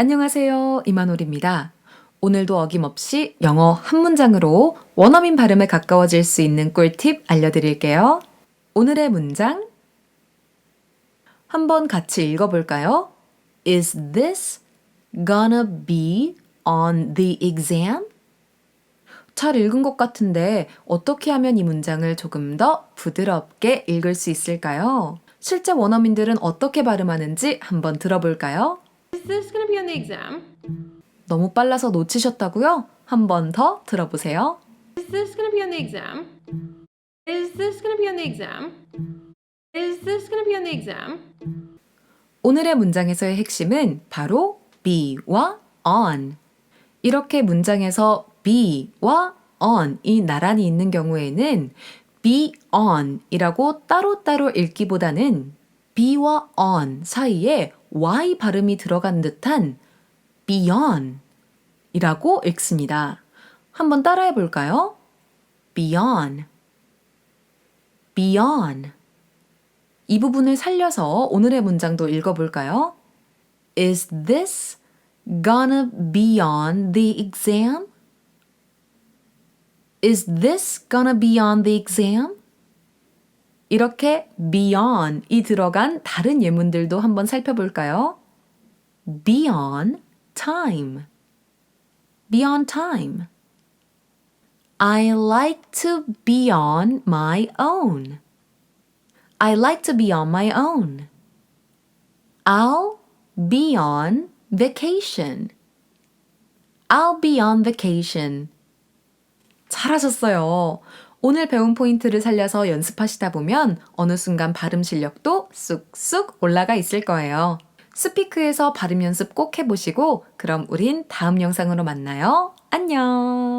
안녕하세요. 이만홀입니다. 오늘도 어김없이 영어 한 문장으로 원어민 발음에 가까워질 수 있는 꿀팁 알려드릴게요. 오늘의 문장 한번 같이 읽어볼까요? Is this gonna be on the exam? 잘 읽은 것 같은데 어떻게 하면 이 문장을 조금 더 부드럽게 읽을 수 있을까요? 실제 원어민들은 어떻게 발음하는지 한번 들어볼까요? Is this going to be on the exam? 너무 빨라서 놓치셨다고요? 한 번 더 들어보세요. Is this going to be on the exam? Is this going to be on the exam? Is this going to be on the exam? 오늘의 문장에서의 핵심은 바로 be와 on. 이렇게 문장에서 be와 on이 나란히 있는 경우에는 be on 이라고 따로따로 읽기보다는 be와 on 사이에 y 발음이 들어간 듯한 beyond 이라고 읽습니다. 한번 따라해 볼까요? beyond, beyond. 이 부분을 살려서 오늘의 문장도 읽어볼까요? Is this gonna be on the exam? Is this gonna be on the exam? 이렇게 beyond이 들어간 다른 예문들도 한번 살펴볼까요? beyond time. beyond time. I like to be on my own. I like to be on my own. I'll be on vacation. I'll be on vacation. 잘하셨어요. 오늘 배운 포인트를 살려서 연습하시다 보면 어느 순간 발음 실력도 쑥쑥 올라가 있을 거예요. 스피크에서 발음 연습 꼭 해보시고 그럼 우린 다음 영상으로 만나요. 안녕!